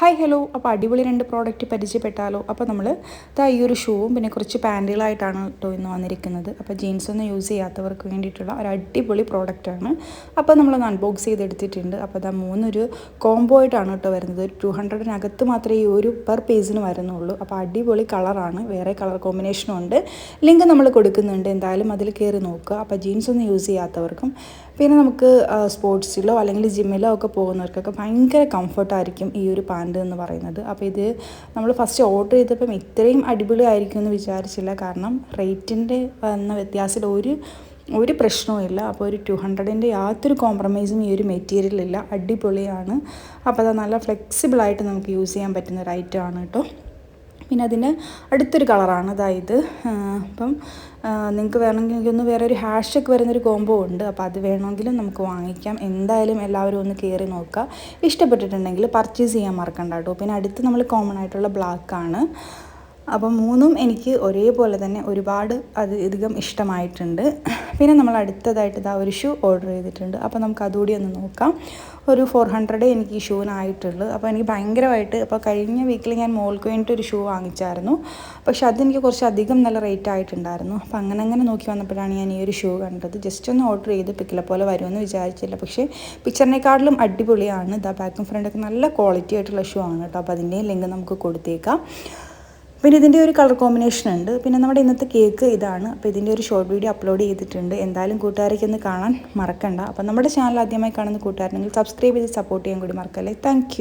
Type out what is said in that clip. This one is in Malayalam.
Hi hello. അപ്പോൾ അടിപൊളി രണ്ട് പ്രോഡക്റ്റ് പരിചയപ്പെട്ടാലോ. അപ്പോൾ നമ്മൾ ഇതാ ഈ ഒരു ഷൂവും പിന്നെ കുറച്ച് പാന്റുകളായിട്ടാണ് കേട്ടോ ഇന്ന് വന്നിരിക്കുന്നത്. അപ്പോൾ ജീൻസ് ഒന്നും യൂസ് ചെയ്യാത്തവർക്ക് വേണ്ടിയിട്ടുള്ള ഒരു അടിപൊളി പ്രോഡക്റ്റാണ് അപ്പോൾ നമ്മളൊന്ന് അൺബോക്സ് ചെയ്തെടുത്തിട്ടുണ്ട്. അപ്പോൾ ഇതാ മൂന്നൊരു കോംബോ ആയിട്ടാണ് കേട്ടോ വരുന്നത്. ഒരു ടു ഹൺഡ്രഡിനകത്ത് മാത്രമേ ഈ ഒരു പെർ പേജിന് വരുന്നുള്ളൂ. അപ്പോൾ അടിപൊളി കളറാണ് വേറെ കളർ കോമ്പിനേഷനും ഉണ്ട്. ലിങ്ക് നമ്മൾ കൊടുക്കുന്നുണ്ട്. എന്തായാലും അതിൽ കയറി നോക്കുക. അപ്പോൾ ജീൻസ് ഒന്നും യൂസ് ചെയ്യാത്തവർക്കും പിന്നെ നമുക്ക് സ്പോർട്സിലോ അല്ലെങ്കിൽ ജിമ്മിലോ ഒക്കെ പോകുന്നവർക്കൊക്കെ ഭയങ്കര കംഫർട്ടായിരിക്കും ഈ ഒരു പാന്റ് എന്ന് പറയുന്നത്. അപ്പോൾ ഇത് നമ്മൾ ഫസ്റ്റ് ഓർഡർ ചെയ്തപ്പം ഇത്രയും അടിപൊളി ആയിരിക്കും എന്ന് വിചാരിച്ചില്ല. കാരണം റേറ്റിന്റെ വന്ന വ്യത്യാസത്തിൽ ഒരു ഒരു പ്രശ്നവും അപ്പോൾ ഒരു ടു ഹൺഡ്രഡിന്റെ യാതൊരു കോംപ്രമൈസും ഈ ഒരു മെറ്റീരിയലില്ല അടിപൊളിയാണ്. അപ്പോൾ അത് നല്ല ഫ്ലെക്സിബിളായിട്ട് നമുക്ക് യൂസ് ചെയ്യാൻ പറ്റുന്ന ഒരു ഐറ്റം ആണ് കേട്ടോ. പിന്നെ അതിന് അടുത്തൊരു കളറാണ്. അതായത് അപ്പം നിങ്ങൾക്ക് വേണമെങ്കിൽ എനിക്കൊന്ന് വേറെ ഒരു ഹാഷൊക്കെ വരുന്നൊരു കോംബോ ഉണ്ട്. അപ്പോൾ അത് വേണമെങ്കിലും നമുക്ക് വാങ്ങിക്കാം. എന്തായാലും എല്ലാവരും ഒന്ന് കയറി നോക്കുക. ഇഷ്ടപ്പെട്ടിട്ടുണ്ടെങ്കിൽ പർച്ചേസ് ചെയ്യാൻ മറക്കണ്ട കേട്ടോ. പിന്നെ അടുത്ത് നമ്മൾ കോമൺ ആയിട്ടുള്ള ബ്ലാക്കാണ്. അപ്പം മൂന്നും എനിക്ക് ഒരേപോലെ തന്നെ ഒരുപാട് അത് അധികം ഇഷ്ടമായിട്ടുണ്ട്. പിന്നെ നമ്മൾ അടുത്തതായിട്ട് ഇതാ ഒരു ഷൂ ഓർഡർ ചെയ്തിട്ടുണ്ട്. അപ്പോൾ നമുക്ക് അതുകൂടി ഒന്ന് നോക്കാം. ഒരു ഫോർ ഹൺഡ്രഡ് എനിക്ക് ഈ ഷൂവിനായിട്ടുള്ളൂ. അപ്പോൾ എനിക്ക് ഭയങ്കരമായിട്ട് അപ്പോൾ കഴിഞ്ഞ വീക്കിൽ ഞാൻ മോൾക്ക് വേണ്ടിയിട്ട് ഒരു ഷൂ വാങ്ങിച്ചായിരുന്നു. പക്ഷെ അതെനിക്ക് കുറച്ച് അധികം നല്ല റേറ്റ് ആയിട്ടുണ്ടായിരുന്നു. അപ്പോൾ അങ്ങനെ അങ്ങനെ നോക്കി വന്നപ്പോഴാണ് ഞാൻ ഈ ഒരു ഷൂ കണ്ടത്. ജസ്റ്റ് ഒന്ന് ഓർഡർ ചെയ്ത് പിക്കിലെ പോലെ വരുമെന്ന് വിചാരിച്ചില്ല. പക്ഷേ പിക്ചറിനേക്കാളും അടിപൊളിയാണ്. ഇതാ ബാക്കും ഫ്രണ്ടൊക്കെ നല്ല ക്വാളിറ്റി ആയിട്ടുള്ള ഷൂ ആണ് കേട്ടോ. അപ്പോൾ അതിന്റെയും ലിങ്ക് നമുക്ക് കൊടുത്തേക്കാം. പിന്നെ ഇതിന്റെ ഒരു കളർ കോമ്പിനേഷൻ ഉണ്ട്. പിന്നെ നമ്മുടെ ഇന്നത്തെ കേക്ക് ഇതാണ്. അപ്പോൾ ഇതിന്റെ ഒരു ഷോർട്ട് വീഡിയോ അപ്ലോഡ് ചെയ്തിട്ടുണ്ട്. എന്തായാലും കൂട്ടുകാരേക്ക് ഒന്ന് കാണാൻ മറക്കണ്ട. അപ്പോൾ നമ്മുടെ ചാനൽ ആദ്യമായി കാണുന്ന കൂട്ടുകാരനെങ്കിൽ സബ്സ്ക്രൈബ് ചെയ്ത് സപ്പോർട്ട് ചെയ്യാൻ കൂടി മറക്കല്ലേ. താങ്ക്